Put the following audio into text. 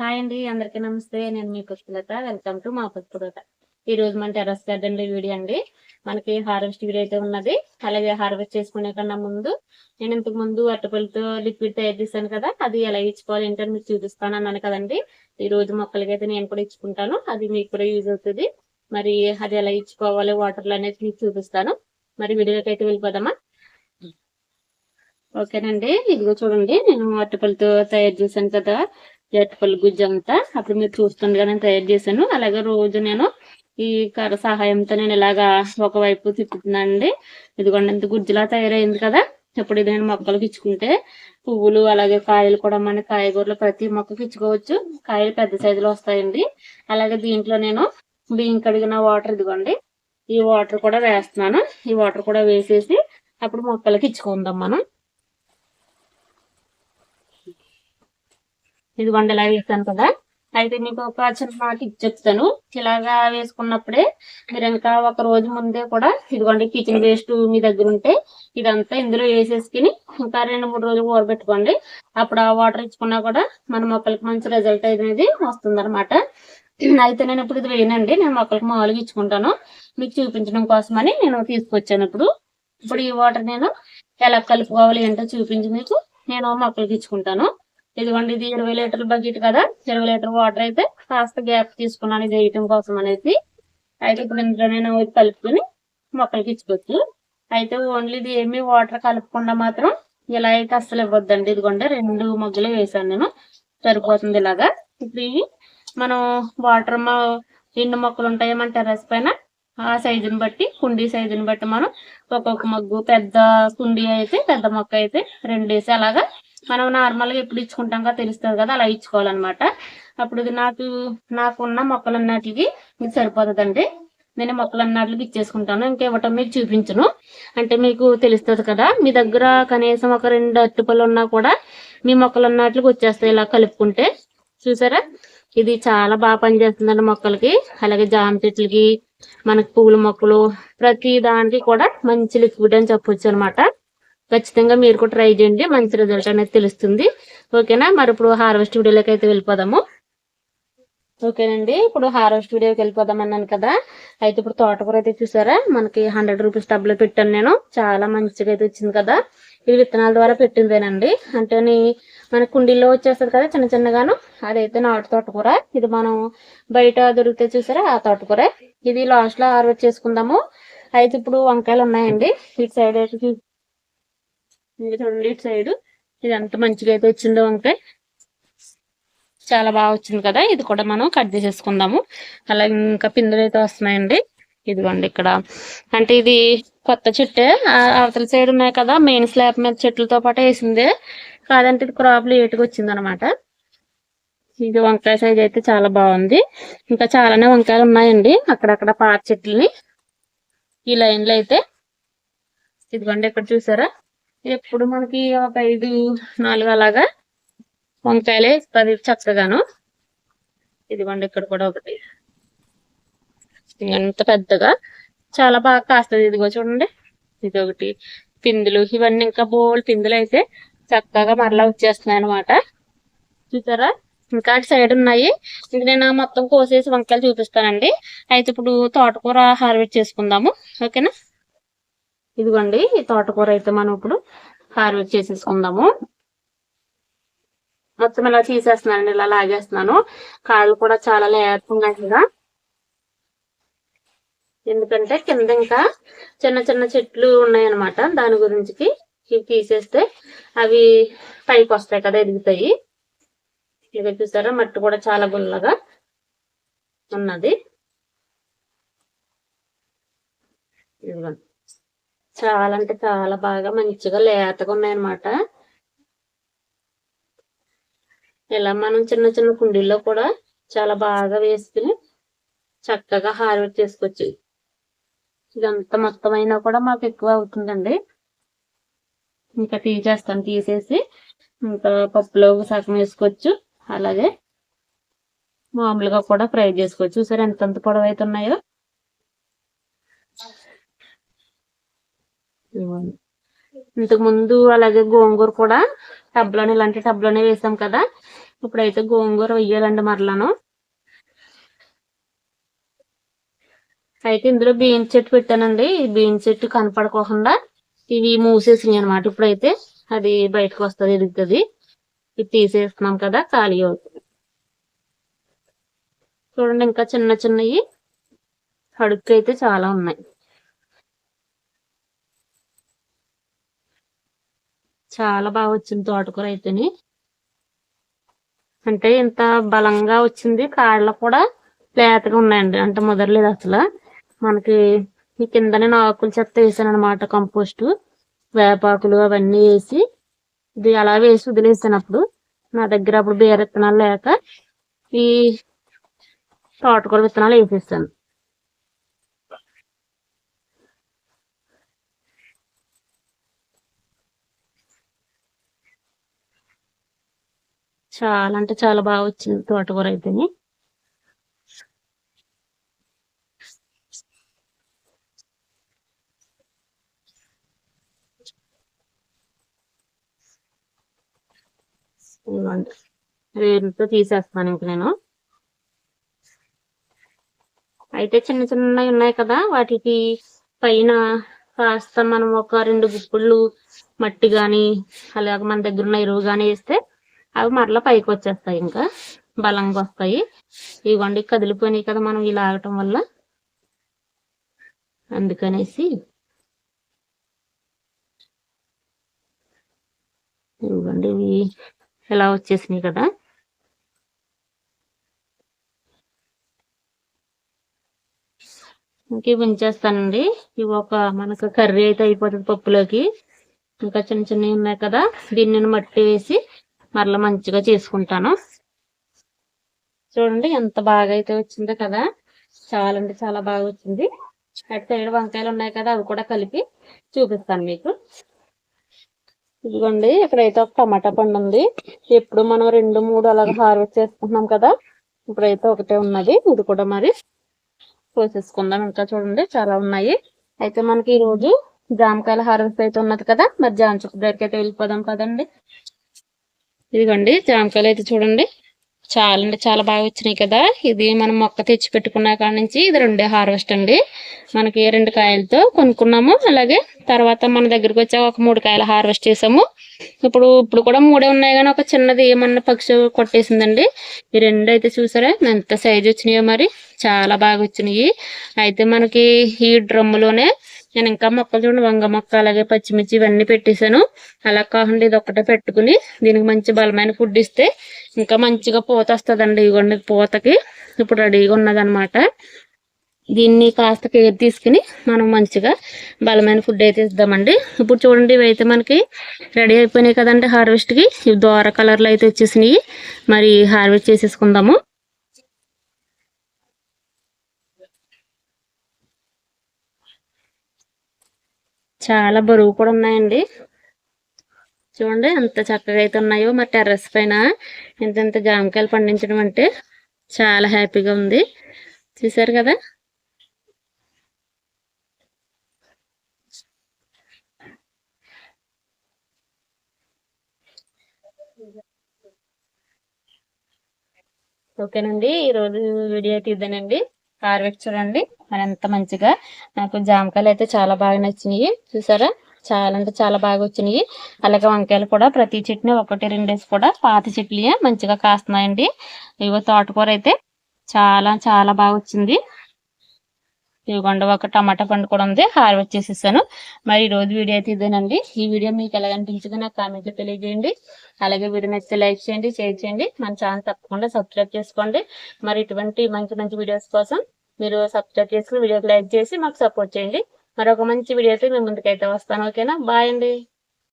Hi అండి అందరికీ నమస్తే. నేను మీ పుష్పలత. వెల్కమ్ టు మా పుష్పలత. ఈ రోజు మన టెరస్ గార్డెన్లో వీడియో అండి. మనకి హార్వెస్ట్ వీడియో అయితే ఉన్నది. అలాగే హార్వెస్ట్ చేసుకునే కన్నా ముందు నేను ఇంతకు ముందు అట్టపల్లితో లిక్విడ్ తయారు చేశాను కదా అది ఎలా ఇచ్చుకోవాలి ఏంటని మీకు చూపిస్తాను అన్నాను కదండి. ఈ రోజు మొక్కలకి అయితే నేను కూడా ఇచ్చుకుంటాను. అది మీకు కూడా యూజ్ అవుతుంది. మరి అది ఎలా ఇచ్చుకోవాలి వాటర్లో అనేది మీకు చూపిస్తాను. మరి వీడియోకి అయితే వెళ్ళిపోదామా? ఓకేనండి. ఇదిగో చూడండి నేను అట్టపల్లితో తయారు చేశాను కదా. అట్టపల్లి గుజ్జు అంతా అప్పుడు మీరు చూస్తుండగా నేను తయారు చేశాను. అలాగే రోజు నేను ఈ కర్ర సహాయంతో నేను ఇలాగా ఒకవైపు తిప్పుతున్నానండి. ఇదిగోండి ఇంత గుజ్జులా తయారైంది కదా. ఇప్పుడు ఇది నేను మొక్కలకు ఇచ్చుకుంటే పువ్వులు అలాగే కాయలు కూడా మన కాయగూరలు ప్రతి మొక్కకి ఇచ్చుకోవచ్చు. కాయలు పెద్ద సైజులో వస్తాయండి. అలాగే దీంట్లో నేను బియ్యం కడిగిన వాటర్ ఇదిగోండి. ఈ వాటర్ కూడా వేస్తున్నాను. ఈ వాటర్ కూడా వేసేసి అప్పుడు మొక్కలకి ఇచ్చుకుందాం మనం. ఇదిగోండి ఇలా వేసాను కదా. అయితే మీకు ఒక చిన్న టిప్ చెప్తాను. ఇలాగా వేసుకున్నప్పుడే మీరు ఇంకా ఒక రోజు ముందే కూడా ఇదిగోండి కిచెన్ వేస్ట్ మీ దగ్గర ఉంటే ఇదంతా ఇందులో వేసేసుకుని ఇంకా రెండు మూడు రోజులు ఊరబెట్టుకోండి. అప్పుడు ఆ వాటర్ ఇచ్చుకున్నా కూడా మన మొక్కలకి మంచి రిజల్ట్ అనేది వస్తుంది అనమాట అయితే నేను ఇప్పుడు ఇది వేయనండి. నేను మొక్కలకు మామూలుగా ఇచ్చుకుంటాను. మీకు చూపించడం కోసమని నేను తీసుకొచ్చాను ఇప్పుడు. ఇప్పుడు ఈ వాటర్ నేను ఎలా కలుపుకోవాలి ఏంటో చూపించి మీకు నేను మొక్కలకి ఇచ్చుకుంటాను. ఇదిగోండి ఇది ఇరవై లీటర్ల బకెట్ కదా. ఇరవై లీటర్ వాటర్ అయితే కాస్త గ్యాప్ తీసుకున్నాను ఇది వేయటం కోసం అనేది అయితే ఇప్పుడు ఇందులో నేను కలుపుకొని మొక్కలకి ఇచ్చుకోవచ్చు అయితే ఓన్లీ ఇది ఏమి వాటర్ కలపకుండా మాత్రం ఇలా అయితే అస్సలు ఇవ్వద్దండి. ఇదిగోండి రెండు మొగ్గలు వేసాను నేను. సరిపోతుంది ఇలాగా. ఇప్పుడు ఇవి మనం వాటర్ ఎన్ని మొక్కలు ఉంటాయి మన టెర్రస్ పైన ఆ సైజుని బట్టి కుండీ సైజుని బట్టి మనం ఒక్కొక్క మొగ్గు పెద్ద కుండీ అయితే పెద్ద మొక్క అయితే రెండు వేసి అలాగా మనం నార్మల్గా ఎప్పుడు ఇచ్చుకుంటాం కదా తెలుస్తుంది కదా అలా ఇచ్చుకోవాలన్నమాట. అప్పుడు ఇది నాకు నాకున్న మొక్కలు అన్నటికి మీకు సరిపోతుందండి. నేను మొక్కలు అన్నట్లకి ఇచ్చేసుకుంటాను. ఇంకా ఇవ్వటం మీకు చూపించను. అంటే మీకు తెలుస్తుంది కదా మీ దగ్గర కనీసం ఒక రెండు అట్టుపళ్ళు ఉన్నా కూడా మీ మొక్కలు అన్నట్లకి వచ్చేస్తాయి ఇలా కలుపుకుంటే. చూసారా? ఇది చాలా బాగా పనిచేస్తుందండి మొక్కలకి. అలాగే జామ చెట్లకి మనకి పువ్వుల మొక్కలు ప్రతి దానికి కూడా మంచి లిక్విడ్ అని చెప్పొచ్చు అనమాట ఖచ్చితంగా మీరు కూడా ట్రై చేయండి. మంచి రిజల్ట్ అనేది తెలుస్తుంది. ఓకేనా? మరి ఇప్పుడు హార్వెస్ట్ వీడియోలోకి అయితే వెళ్ళిపోదాము. ఓకేనండి. ఇప్పుడు హార్వెస్ట్ వీడియోకి వెళ్ళిపోదాం అన్నాను కదా. అయితే ఇప్పుడు తోటకూర అయితే చూసారా? మనకి హండ్రెడ్ రూపీస్ టబ్లో పెట్టాను నేను. చాలా మంచిగా అయితే వచ్చింది కదా. ఇది విత్తనాల ద్వారా పెట్టిందేనండి. అంటే మన కుండీల్లో వచ్చేస్తుంది కదా చిన్న చిన్నగాను. అదైతే నాటు తోటకూర. ఇది మనం బయట దొరికితే చూసారా? ఆ తోటకూర. ఇది లాస్ట్లో హార్వెస్ట్ చేసుకుందాము. అయితే ఇప్పుడు వంకాయలు ఉన్నాయండి. ఇటు సైడ్ అయితే ఇంకా చూడండి ఇటు సైడ్ ఇది ఎంత మంచిగా అయితే వచ్చిందో వంకాయ. చాలా బాగా వచ్చింది కదా ఇది కూడా మనం కట్ చేసేసుకుందాము. అలాగే ఇంకా పిందులు అయితే వస్తున్నాయండి. ఇదిగోండి ఇక్కడ. అంటే ఇది కొత్త చెట్టే అవతల సైడ్ ఉన్నాయి కదా మెయిన్ స్లాబ్ మీద చెట్లతో పాటు వేసిందే. కాదంటే ఇది క్రాప్ లేట్గా వచ్చింది అనమాట ఇది వంకాయ సైజ్ అయితే చాలా బాగుంది. ఇంకా చాలానే వంకాయలు ఉన్నాయండి అక్కడక్కడ పాత చెట్లని. ఈ లైన్లో అయితే. ఇదిగోండి ఇక్కడ చూసారా? ఎప్పుడు మనకి ఒక ఐదు నాలుగు అలాగా వంకాయలే పది చక్కగాను. ఇదిగోండి ఇక్కడ కూడా ఒకటి. ఎంత పెద్దగా. చాలా బాగా కాస్తుంది ఇదిగో చూడండి. ఇది ఒకటి పిందులు. ఇవన్నీ ఇంకా బోల్ పిందులు అయితే చక్కగా మరలా వచ్చేస్తున్నాయి అనమాట చూసారా? ఇంకా అటు సైడ్ ఉన్నాయి. ఇంక నేను మొత్తం కోసేసి వంకాయలు చూపిస్తానండి. అయితే ఇప్పుడు తోటకూర హార్వెస్ట్ చేసుకుందాము. ఓకేనా? ఇదిగోండి ఈ తోటకూర అయితే మనం ఇప్పుడు హార్వెస్ట్ చేసేసుకుందాము. మొత్తం ఇలా తీసేస్తున్నాను ఇలా లాగేస్తున్నాను. కాళ్ళు కూడా చాలా లేతున్నాయి కదా. ఎందుకంటే కింద ఇంకా చిన్న చిన్న చెట్లు ఉన్నాయన్నమాట. దాని గురించి ఇవి తీసేస్తే అవి పైకి వస్తాయి కదా ఎదుగుతాయి. ఇవి చూసారా? మట్టి కూడా చాలా గుల్లగా ఉన్నది. ఇదిగోండి. చాలా అంటే చాలా బాగా మంచిగా లేతగా ఉన్నాయన్నమాట. ఇలా మనం చిన్న చిన్న కుండీల్లో కూడా చాలా బాగా వేసుకుని చక్కగా హార్వెస్ట్ చేసుకోవచ్చు. ఇదంతా మొత్తం అయినా కూడా మాకు ఎక్కువ అవుతుందండి. ఇంకా తీసేస్తాను తీసేసి ఇంకా పప్పులో సగం వేసుకోవచ్చు. అలాగే మామూలుగా కూడా ఫ్రై చేసుకోవచ్చు. చూసారు ఎంతంత పొడవు అయితే ఉన్నాయో ఇంతకు ముందు అలాగే గోంగూర కూడా టబ్లోనే ఇలాంటి టబ్లోనే వేసాం కదా. ఇప్పుడైతే గోంగూర వెయ్యాలండి మరలాను. అయితే ఇందులో బీన్స్ చెట్టు పెట్టానండి. ఈ బీన్స్ చెట్టు కనపడకోకుండా ఇవి మూసేసినాయి అనమాట ఇప్పుడైతే అది బయటకు వస్తుంది ఎదుగుతుంది ఇది తీసేస్తున్నాం కదా ఖాళీ అవుతుంది. చూడండి ఇంకా చిన్న చిన్నవి అడుక్కు అయితే చాలా ఉన్నాయి. చాలా బాగా వచ్చింది తోటకూర అయితేని. అంటే ఇంత బలంగా వచ్చింది కాళ్ళు కూడా లేతగా ఉన్నాయండి. అంటే ముదరలేదు అసలు. మనకి ఈ కిందనే ఆకులు చెత్త వేసాను అనమాట కంపోస్ట్ వేపాకులు అవన్నీ వేసి ఇది అలా వేసి వదిలేసాను అప్పుడు నా దగ్గర అప్పుడు బీర విత్తనాలు లేక ఈ తోటకూర విత్తనాలు వేసేసాను. చాలా అంటే చాలా బాగా వచ్చింది తోటకూర అయితే వేరుతో తీసేస్తాను ఇంక నేను. అయితే చిన్న చిన్నవి ఉన్నాయి కదా వాటికి పైన కాస్త మనం ఒక రెండు గుప్పుళ్ళు మట్టి కానీ అలాగే మన దగ్గర ఉన్న ఎరువు కానీ వేస్తే అవి మరలా పైకి వచ్చేస్తాయి ఇంకా. బలంగా వస్తాయి. ఇవ్వండి కదిలిపోయినాయి కదా మనం ఇలా ఆగటం వల్ల. అందుకనేసి ఇవ్వండి ఇవి ఇలా వచ్చేసినాయి కదా. ఇంక ఉంచేస్తానండి. ఇవి ఒక మనకు కర్రీ అయితే అయిపోతుంది పప్పులోకి. ఇంకా చిన్న చిన్నవి ఉన్నాయి కదా. దీన్ని మట్టి వేసి మరలా మంచిగా చేసుకుంటాను. చూడండి ఎంత బాగా అయితే వచ్చిందో కదా. చాలా అంటే చాలా బాగా వచ్చింది. అటు సైడ్ వంకాయలు ఉన్నాయి కదా అవి కూడా కలిపి చూపిస్తాను మీకు. ఇదిగోండి ఇక్కడైతే ఒక టమాటా పండు ఉంది. ఎప్పుడు మనం రెండు మూడు అలాగ హార్వెస్ట్ చేసుకుంటున్నాం కదా ఇప్పుడైతే ఒకటే ఉన్నది. ఇది కూడా మరి కోసేసుకుందాం ఇంకా చూడండి చాలా ఉన్నాయి. అయితే మనకి ఈ రోజు జామకాయల హార్వెస్ట్ అయితే ఉన్నది కదా మరి జామ చుక్క దగ్గరికి అయితే వెళ్ళిపోదాం కదండి. ఇదిగోండి జామకాయలు అయితే చూడండి. చాలా అంటే చాలా బాగా వచ్చినాయి కదా. ఇది మనం మొక్క తెచ్చి పెట్టుకున్న కాడ నుంచి ఇది రెండే హార్వెస్ట్ అండి. మనకి రెండు కాయలతో కొనుక్కున్నాము. అలాగే తర్వాత మన దగ్గరికి వచ్చాక ఒక మూడు కాయలు హార్వెస్ట్ చేసాము. ఇప్పుడు ఇప్పుడు కూడా మూడే ఉన్నాయి కానీ ఒక చిన్నది ఏమన్నా పక్షి కొట్టేసిందండి. ఈ రెండు అయితే చూసారా? ఎంత సైజు వచ్చినాయో మరి. చాలా బాగా వచ్చినాయి. అయితే మనకి ఈ డ్రమ్ములోనే నేను ఇంకా మొక్కలు చూడండి వంగ మొక్క అలాగే పచ్చిమిర్చి ఇవన్నీ పెట్టేశాను. అలా కాకుండా ఇది ఒక్కటే పెట్టుకుని దీనికి మంచి బలమైన ఫుడ్ ఇస్తే ఇంకా మంచిగా పూత వస్తుందండి ఇవ్వండి పూతకి. ఇప్పుడు రెడీగా ఉన్నదనమాట దీన్ని కాస్త కేర్ తీసుకుని మనం మంచిగా బలమైన ఫుడ్ అయితే ఇద్దామండి. ఇప్పుడు చూడండి ఇవైతే మనకి రెడీ అయిపోయినాయి కదండి హార్వెస్ట్కి ఇవి దోర కలర్లో అయితే వచ్చేసినాయి. మరి హార్వెస్ట్ చేసేసుకుందాము. చాలా బరువు కూడా ఉన్నాయండి. చూడండి ఎంత చక్కగా అయితే ఉన్నాయో మరి టెర్రస్ పైన. ఇంత ఇంత జామకాయలు పండించడం అంటే చాలా హ్యాపీగా ఉంది. చూసారు కదా? ఓకేనండి ఈరోజు వీడియో అయితే ఇదేనండి. హార్వెస్ట్ చూడండి మరి ఎంత మంచిగా నాకు జామకాయలు అయితే చాలా బాగా నచ్చినాయి. చూసారా? చాలా అంటే చాలా బాగా వచ్చినాయి. అలాగే వంకాయలు కూడా ప్రతి చెట్టుని ఒకటి రెండేసి కూడా పాత చెట్లు మంచిగా కాస్తున్నాయండి. ఇవో తోటకూర అయితే చాలా చాలా బాగా వచ్చింది. ఇవ్వండి ఒక టమాటా పండు కూడా ఉంది. హార్వెస్ట్ చేసేసాను. మరి ఈ రోజు వీడియో అయితే ఇదేనండి. ఈ వీడియో మీకు ఎలా అనిపించిందో నాకు కామెంట్లో తెలియజేయండి. అలాగే వీడియో నచ్చితే లైక్ చేయండి షేర్ చేయండి. మన ఛానల్ తప్పకుండా సబ్స్క్రైబ్ చేసుకోండి. మరి ఇటువంటి మంచి మంచి వీడియోస్ కోసం మీరు సబ్స్క్రైబ్ చేసుకుని వీడియోకి లైక్ చేసి మాకు సపోర్ట్ చేయండి. మరొక మంచి వీడియో అయితే మేము ముందుకైతే వస్తాను. ఓకేనా? బాయ్ అండి.